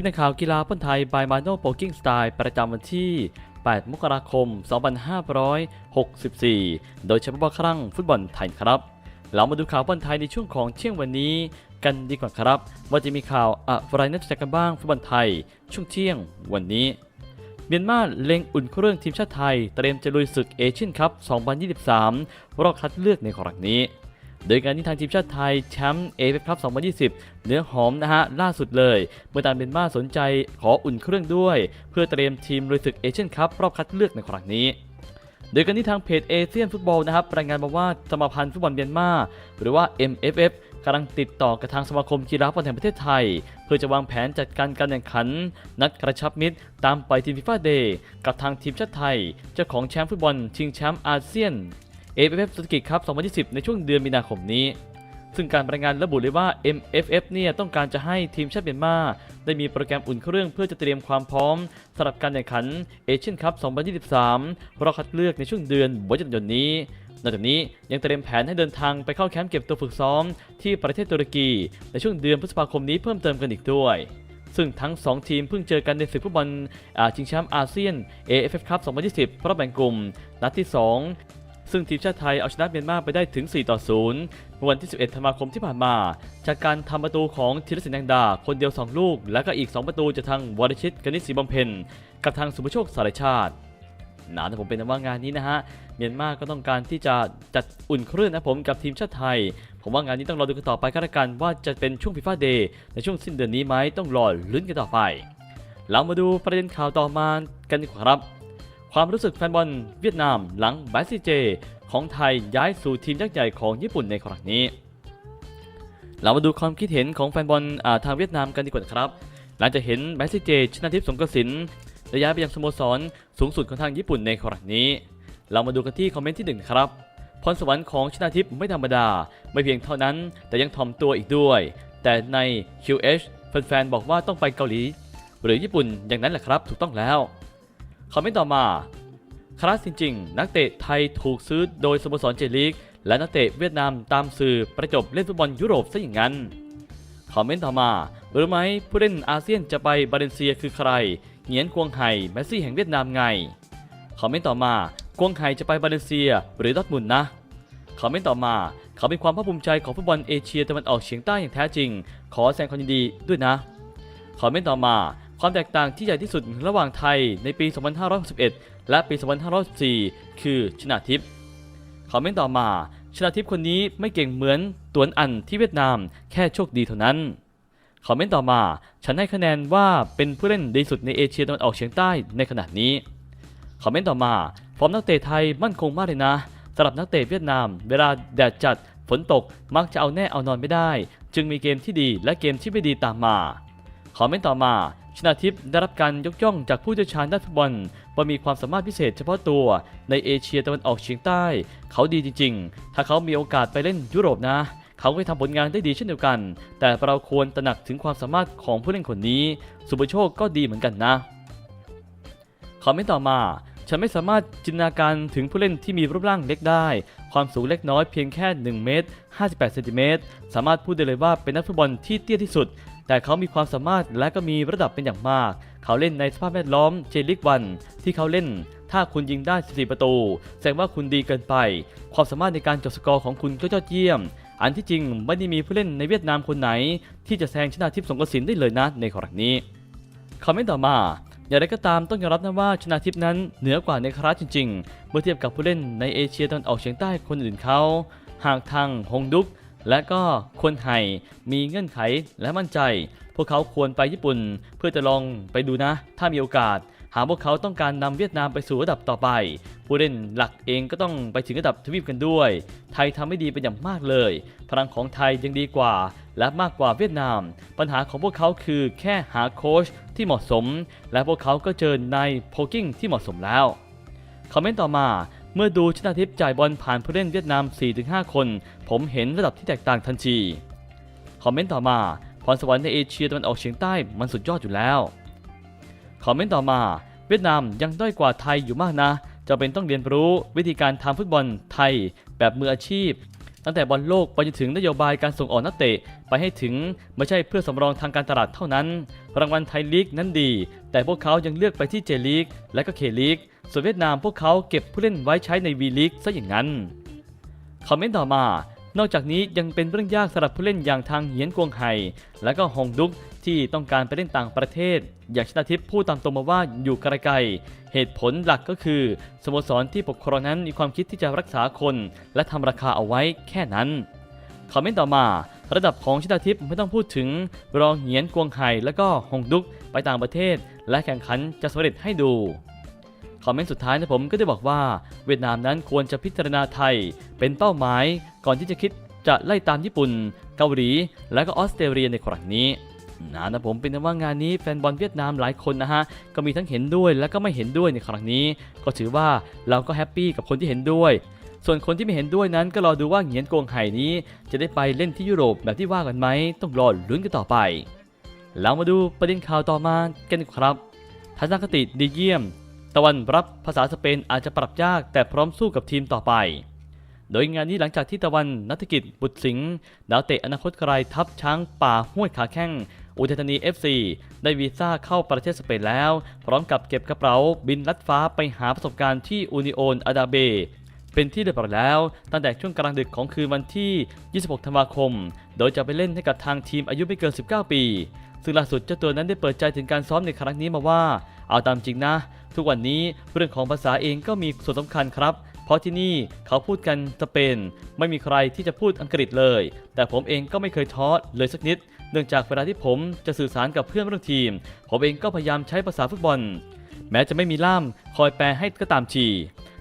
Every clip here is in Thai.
ที่ในข่าวกีฬาพ้นไทยบายมาโนโปกิ้งสไตล์ประจำวันที่ 8 มกราคม 2564 โดยเฉพาะครั้งฟุตบอลไทยครับ เรามาดูข่าวบอลไทยในช่วงของเที่ยงวันนี้กันดีกว่าครับ ว่าจะมีข่าวอะไรน่าจกันบ้างฟุตบอลไทย ช่วงเที่ยงวันนี้ เมียนมาเล็งอุ่นเครื่องทีมชาติไทย เตรียมจะลุยศึกเอเชียนคัพ 2023 รอบคัดเลือกในครั้งนี้ โดยการที่ทางทีมชาติไทยแชมป์เอฟเอฟคัพ2020 เนื้อหอมนะฮะล่าสุดเลยเมื่อทางเมียนมาสนใจขออุ่นเครื่องด้วย เพื่อเตรียมทีมลุยศึกเอเชียนคัพรอบคัดเลือกในครั้งนี้โดยการที่ทางเพจเอเชียนฟุตบอลนะครับรายงานมาว่าสมาพันธ์ฟุตบอลเมียนมาหรือว่า MFF กำลังติดต่อกับทางสมาคมกีฬาฟุตบอลแห่งประเทศไทย เพื่อจะวางแผนจัดการการแข่งขัน นัดกระชับมิตร ตามไปทีมฟีฟ่าเดย์กับทางทีมชาติไทย เจ้าของแชมป์ฟุตบอลชิงแชมป์อาเซียน AFF สุกิครับ 2020 ในช่วงเดือนมีนาคมนี้ ซึ่งการรายงานระบุเลยว่า MFF เนี่ยต้องการจะให้ทีมชาติเมียนมาได้มีโปรแกรมอุ่นเครื่องเพื่อจะเตรียมความพร้อมสำหรับการแข่งขันเอเชียนคัพ 2023 รอบคัดเลือกในช่วงเดือนบกันยายนนี้นอกจากนี้ยังเตรียมแผนให้เดินทางไปเข้าแคมป์เก็บตัวฝึกซ้อมที่ประเทศตุรกีในช่วงเดือนพฤษภาคมนี้เพิ่มเติมกันอีกด้วย ซึ่งทั้ง 2 ทีมเพิ่งเจอกันในศึกฟุตบอลชิงแชมป์อาเซียน AFF Cup 2020 รอบแบ่งกลุ่ม นัดที่ 2 ซึ่งทีมชาติไทยเอาชนะเมียนมาไปได้ถึง 4 ต่อ 0 เมื่อวันที่ 11 ธันวาคมที่ผ่านมา จากการทำประตูของธีรศิลป์แดงดา คนเดียว 2 ลูก และก็อีก 2 ประตูจากทางวรชิตกนิษฐ์ศรีบำเพ็ญกับทางสุภโชคสารชาตินะแต่ผมเป็นว่างานนี้นะฮะ เมียนมาก็ต้องการที่จะจัดอุ่นเครื่องนะผมกับทีมชาติไทย ผมว่างานนี้ต้องรอดูกันต่อไปก็แล้วกันว่าจะเป็นช่วงฟีฟ่าเดย์ในช่วงสิ้นเดือนนี้ไหมต้องรอลุ้นกันต่อไป เรามาดูประเด็นข่าวต่อมากันดีกว่าครับ ความรู้สึกแฟนบอลเวียดนามหลังบาซิเจ ของไทยย้ายสู่ทีมยักษ์ใหญ่ของญี่ปุ่นในครั้งนี้ เรามาดูความคิดเห็นของแฟนบอลทางเวียดนามกันดีกว่าครับ หลังจากเห็นบาซิเจชนะทิพย์สงกระสินได้ย้ายไปยังสโมสรสูงสุดของทางญี่ปุ่นในครั้งนี้ เรามาดูกันที่คอมเมนต์ที่หนึ่งครับพรสวรรค์ของชนาทิพย์ไม่ธรรมดา ไม่เพียงเท่านั้น แต่ยังถ่อมตัวอีกด้วย แต่ใน QH แฟนๆบอกว่าต้องไปเกาหลี หรือญี่ปุ่นอย่างนั้นแหละครับ ถูกต้องแล้ว คอมเมนต์ต่อมาคลาสจริงๆ นักเตะไทยถูกซื้อโดยสโมสรเจลีก และนักเตะเวียดนามตามสื่อประจบเล่นฟุตบอลยุโรปซะอย่างนั้น คอมเมนต์ต่อมารู้ไหมผู้เล่นอาเซียนจะไปบาเลนเซียคือใครเหงียนกวงไห่แมสซี่แห่งเวียดนามไง คอมเมนต์ต่อมากวงไห่จะไปบาเลนเซียหรือดอทมุนนะ คอมเมนต์ต่อมาเขาเป็นความภาคภูมิใจของฟุตบอลเอเชียตะวันออกเฉียงใต้อย่างแท้จริง ขอแสดงความยินดีด้วยนะ คอมเมนต์ต่อมา ความแตกต่างที่ใหญ่ที่สุดระหว่างไทยในปี 2561 และปี 2514 คือชนาทิพย์คอมเมนต์ต่อมา ชนาทิพย์คนนี้ไม่เก่งเหมือนตวนอันที่เวียดนาม แค่โชคดีเท่านั้น คอมเมนต์ต่อมา ฉันให้คะแนนว่าเป็นผู้เล่นดีสุดในเอเชียตะวันออกเฉียงใต้ในขณะนี้ คอมเมนต์ต่อมาฟอร์มนักเตะไทยมั่นคงมากเลยนะสำหรับนักเตะเวียดนาม เวลาแดดจัดฝนตกมักจะเอาแน่เอานอนไม่ได้ จึงมีเกมที่ดีและเกมที่ไม่ดีตามมา คอมเมนต์ต่อมา ชนาทิพย์ได้รับการยกย่องจากผู้เชี่ยวชาญด้านฟุตบอลว่ามีความสามารถพิเศษเฉพาะตัวในเอเชียตะวันออกเฉียงใต้ เขาดีจริง ๆ ถ้าเขามีโอกาสไปเล่นยุโรปนะ เขาก็ทำผลงานได้ดีเช่นเดียวกัน แต่เราควรตระหนักถึงความสามารถของผู้เล่นคนนี้ สุภโชคก็ดีเหมือนกันนะคอมเมนต์ต่อมาฉันไม่สามารถจินตนาการถึงผู้เล่นที่มีรูปร่างเล็กได้ ความสูงเล็กน้อยเพียงแค่ 1 เมตร 58 เซนติเมตร สามารถพูดได้เลยว่าเป็นนักฟุตบอลที่เตี้ยที่สุด แต่เขามีความสามารถและก็มีระดับเป็นอย่างมาก เขาเล่นในสภาพแวดล้อมเจลิกวันที่เขาเล่น ถ้าคุณยิงได้ 14 ประตู แสดงว่าคุณดีเกินไป ความสามารถในการจบสกอร์ของคุณก็ยอดเยี่ยม อันที่จริงไม่ได้มีผู้เล่นในเวียดนามคนไหน ที่จะแซงชนะทิพย์สงกระสินได้เลยนะในครั้งนี้คอมเมนต์ต่อมาอย่างไรก็ตามต้องยอมรับนะว่าชนาทิพย์นั้นเหนือกว่าในคลาสจริง ๆ เมื่อเทียบกับผู้เล่นในเอเชียตะวันออกเฉียงใต้คนอื่นเขา หากทางฮงดุก และก็คนไทยมีเงื่อนไขและมั่นใจ พวกเขาควรไปญี่ปุ่น เพื่อจะลองไปดูนะ ถ้ามีโอกาส หากพวกเขาต้องการนำเวียดนามไปสู่ระดับต่อไป ผู้เล่นหลักเองก็ต้องไปถึงระดับทวีปกันด้วย ไทยทำไม่ดีเป็นอย่างมากเลย พลังของไทยยังดีกว่า และมากกว่าเวียดนาม ปัญหาของพวกเขาคือแค่หาโค้ชที่เหมาะสม และพวกเขาก็เจอในโพกิ้งที่เหมาะสมแล้วคอมเมนต์ต่อมา เมื่อดูชนาทิพย์จ่ายบอลผ่านผู้เล่นเวียดนาม 4-5 คน ผมเห็นระดับที่แตกต่างทันที คอมเมนต์ต่อมา พรสวรรค์ในเอเชียตะวันออกเฉียงใต้มันสุดยอดอยู่แล้ว คอมเมนต์ต่อมา เวียดนามยังด้อยกว่าไทยอยู่มากนะจะเป็นต้องเรียนรู้วิธีการทำฟุตบอลไทยแบบมืออาชีพ ตั้งแต่บอลโลกไปจนถึงนโยบายการส่งออกนักเตะไปให้ถึงไม่ใช่เพื่อสำรองทางการตลาดเท่านั้น รางวัลไทยลีกนั้นดี แต่พวกเขายังเลือกไปที่เจลีกและก็เคลีกส่วนเวียดนามพวกเขาเก็บผู้เล่นไว้ใช้ในวีลีกซะอย่างนั้น คอมเมนต์ต่อมา นอกจากนี้ยังเป็นเรื่องยากสำหรับผู้เล่นอย่างทางเหียนกวงไห่และก็ฮงดุกที่ต้องการไปเล่นต่างประเทศ อย่างชนาทิพย์พูดตามตรงมาว่าอยู่ไกลๆเหตุผลหลักก็คือสโมสรที่ปกครองนั้นมีความคิดที่จะรักษาคน และทำราคาเอาไว้แค่นั้น คอมเมนต์ต่อมา ระดับของชนาทิพย์ไม่ต้องพูดถึงรองเหียนกวงไห่และก็ฮงดุกไปต่างประเทศ และแข่งขันจะสำเร็จให้ดูคอมเมนต์สุดท้ายนะผมก็ได้บอกว่า เวียดนามนั้นควรจะพิจารณาไทย เป็นเป้าหมายก่อนที่จะคิดจะไล่ตามญี่ปุ่น เกาหลี และก็ออสเตรเลียในครั้งนี้นะนะผมเป็นว่างานนี้แฟนบอลเวียดนามหลายคนนะฮะก็มีทั้งเห็นด้วยและก็ไม่เห็นด้วยในครั้งนี้ ก็ถือว่าเราก็แฮปปี้กับคนที่เห็นด้วย ส่วนคนที่ไม่เห็นด้วยนั้นก็รอดูว่าเหงียนกวงไห่นี้ จะได้ไปเล่นที่ยุโรปแบบที่ว่ากันไหมต้องรอลุ้นกันต่อไปแล้วมาดูประเด็นข่าวต่อมากันครับ ทัศนคติดีเยี่ยม ตะวันรับภาษาสเปนอาจจะปรับยากแต่พร้อมสู้กับทีมต่อไป โดยงานนี้หลังจากที่ตะวันนัฐกิจบุตรสิงห์ดาวเตะอนาคตไกลทัพช้างป่าห้วยขาแข้งอุทัยธานี FC ได้วีซ่าเข้าประเทศสเปนแล้ว พร้อมกับเก็บกระเป๋าบินลัดฟ้าไปหาประสบการณ์ที่อูนิโอนอาดาเบ เป็นที่เรียบร้อยแล้ว ตั้งแต่ช่วงกลางดึกของคืนวันที่ 26 ธันวาคม โดยจะไปเล่นให้กับทางทีมอายุไม่เกิน 19 ปี ซึ่งล่าสุดเจ้าตัวนั้นได้เปิดใจถึงการซ้อมในครั้งนี้มาว่า เอาตามจริงนะ ทุกวันนี้เรื่องของภาษาเองก็มีส่วนสำคัญครับ เพราะที่นี่เขาพูดกันสเปน ไม่มีใครที่จะพูดอังกฤษเลย แต่ผมเองก็ไม่เคยท้อเลยสักนิด เนื่องจากเวลาที่ผมจะสื่อสารกับเพื่อนร่วมทีม ผมเองก็พยายามใช้ภาษาฟุตบอล แม้จะไม่มีล่ามคอยแปลให้ก็ตามที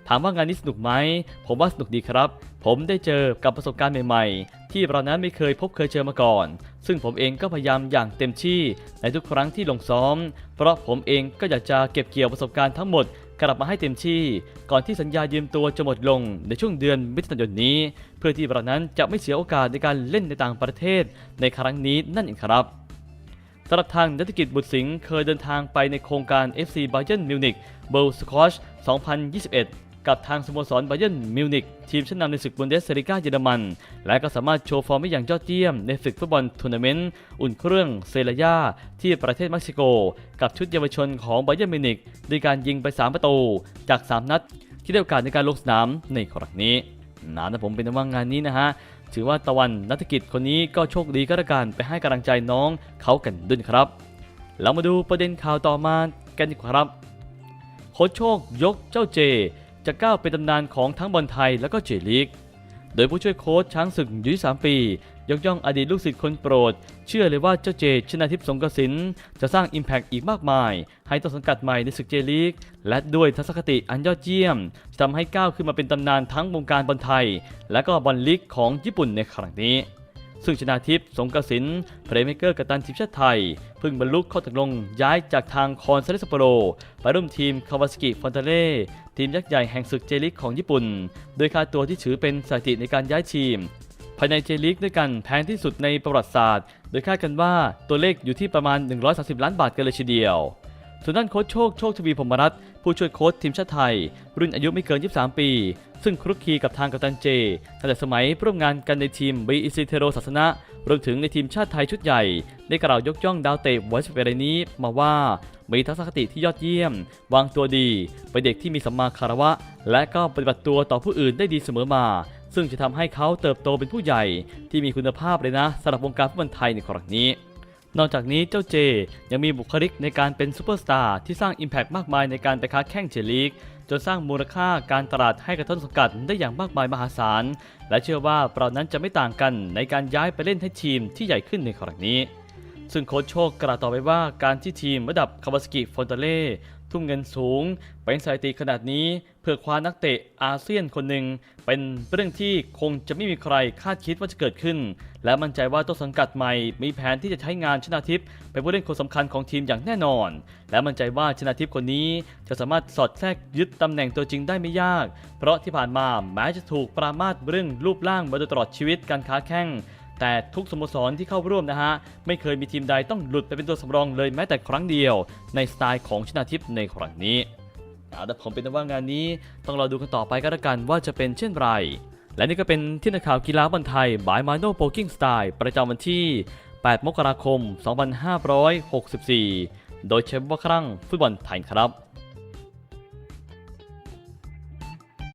ถามว่างานนี้สนุกไหม ผมว่าสนุกดีครับ ผมได้เจอกับประสบการณ์ใหม่ๆ ที่เรานั้นไม่เคยพบเคยเจอมาก่อน ซึ่งผมเองก็พยายามอย่างเต็มที่ในทุกครั้งที่ลงซ้อม เพราะผมเองก็อยากจะเก็บเกี่ยวประสบการณ์ทั้งหมดกลับมาให้เต็มที่ ก่อนที่สัญญายืมตัวจะหมดลงในช่วงเดือนมิถุนายนนี้ เพื่อที่เรานั้นจะไม่เสียโอกาสในการเล่นในต่างประเทศในครั้งนี้นั่นเองครับสำหรับทางนักกิจบุตรสิงห์เคยเดินทางไปในโครงการ FC Bayern Munich b o w s q u a s h 2021 กับทางสโมสร Bayern Munich ทีมชั้นนำในศึกบุนเดสลีกาเยอรมัน และก็สามารถโชว์ฟอร์มได้อย่างยอดเยี่ยมในศึกฟุตบอลทัวร์นาเมนต์อุ่นเครื่องเซเลียาที่ประเทศเม็กซิโก กับชุดเยาวชนของ Bayern Munich ด้วยการยิงไป 3 ประตู จาก 3 นัด ที่ได้โอกาสในการลงสนามในครั้งนี้นะนะผมเป็นว่างงานนี้นะฮะถือว่าตะวันนัฐกิจคนนี้ก็โชคดีก็แล้วกันไปให้กำลังใจน้องเขากันด้วยครับเรามาดูประเด็นข่าวต่อมากันดีกว่าครับโค้ชโชคยกเจ้าเจ จะก้าวเป็นตำนานของทั้งบอลไทยและก็เจลีก โดยผู้ช่วยโค้ชช้างศึกอายุ23ปี ยกย่องอดีตลูกศิษย์คนโปรด เชื่อเลยว่าเจ้าเจชนาทิพย์สงกสินจะสร้าง Impact อีกมากมาย ให้ต้นสังกัดใหม่ในศึกเจลีก และด้วยทัศนคติอันยอดเยี่ยมทำให้ก้าวขึ้นมาเป็นตำนานทั้งวงการบอลไทย และก็บอลลีกของญี่ปุ่นในครั้งนี้ ซึ่งชนาทิพย์สงกสินเพลย์เมเกอร์กัปตันทีมชาติไทยเพิ่งบรรลุข้อตกลงย้ายจากทางคอนซาเลสโปโร ไปร่วมทีมคาวาสกิฟอนเตเล่ทีมยักษ์ใหญ่แห่งศึกเจลิกของญี่ปุ่น โดยค่าตัวที่ถือเป็นสถิติในการย้ายทีม ภายในเจลิกด้วยกันแพงที่สุดในประวัติศาสตร์ โดยคาดกันว่าตัวเลขอยู่ที่ประมาณ 130 ล้านบาทกันเลยทีเดียว ส่วนด้านโค้ชโชคโชคทวีพรมรัตน์ผู้ช่วยโค้ชทีมชาติไทย รุ่นอายุไม่เกิน 23 ปี ซึ่งครุกคลีกับทางกัปตันเจตั้งแต่สมัยร่วมงานกันในทีม BEC เทโรศาสนะรวมถึงในทีมชาติไทยชุดใหญ่ ได้กล่าวยกย่องดาวเตะวัยสิบเอ็ดนี้มาว่ามีทัศนคติที่ยอดเยี่ยม วางตัวดี เป็นเด็กที่มีสัมมาคารวะ และก็ปฏิบัติตัวต่อผู้อื่นได้ดีเสมอมา ซึ่งจะทำให้เขาเติบโตเป็นผู้ใหญ่ ที่มีคุณภาพเลยนะสำหรับวงการฟุตบอลไทยในครั้งนี้ นอกจากนี้เจ้าเจ ยังมีบุคลิกในการเป็นซูเปอร์สตาร์ที่สร้าง Impact มากมายในการไปค้าแข่งเจลีก จนสร้างมูลค่าการตลาดให้กับต้นสังกัดได้อย่างมากมายมหาศาล และเชื่อว่าเรานั้นจะไม่ต่างกันในการย้ายไปเล่นให้ทีมที่ใหญ่ขึ้นในครั้งนี้ ซึ่งโค้ชโชคกล่าวต่อไปว่าการที่ทีมระดับคาวาสกิฟอนเตเล่ ทุ่มเงินสูง เป็นสถิติขนาดนี้เพื่อคว้านักเตะอาเซียนคนหนึ่ง เป็นเรื่องที่คงจะไม่มีใครคาดคิดว่าจะเกิดขึ้น และมั่นใจว่าต้นสังกัดใหม่ มีแผนที่จะใช้งานชนาทิพย์เป็นผู้เล่นคนสำคัญของทีมอย่างแน่นอน และมั่นใจว่าชนาทิพย์คนนี้จะสามารถสอดแทรกยึดตำแหน่งตัวจริงได้ไม่ยาก เพราะที่ผ่านมาแม้จะถูกปรามาสเรื่องรูปร่างมาโดยตลอดชีวิตการค้าแข่ง แต่ทุกสโมสรที่เข้าร่วมนะฮะ ไม่เคยมีทีมใดต้องหลุดไปเป็นตัวสำรองเลยแม้แต่ครั้งเดียว ในสไตล์ของชนาทิพย์ในครั้งนี้เอาแต่ผมเป็นว่างานนี้ต้องรอดูกันต่อไปก็แล้วกันว่าจะเป็นเช่นไร และนี่ก็เป็นที่นักข่าวกีฬาบอลไทยบายมาโนโปกิ้งสไตล์ประจำวันที่ 8 มกราคม 2564 โดยใช้ว่าครั้งฟุตบอลไทยครับ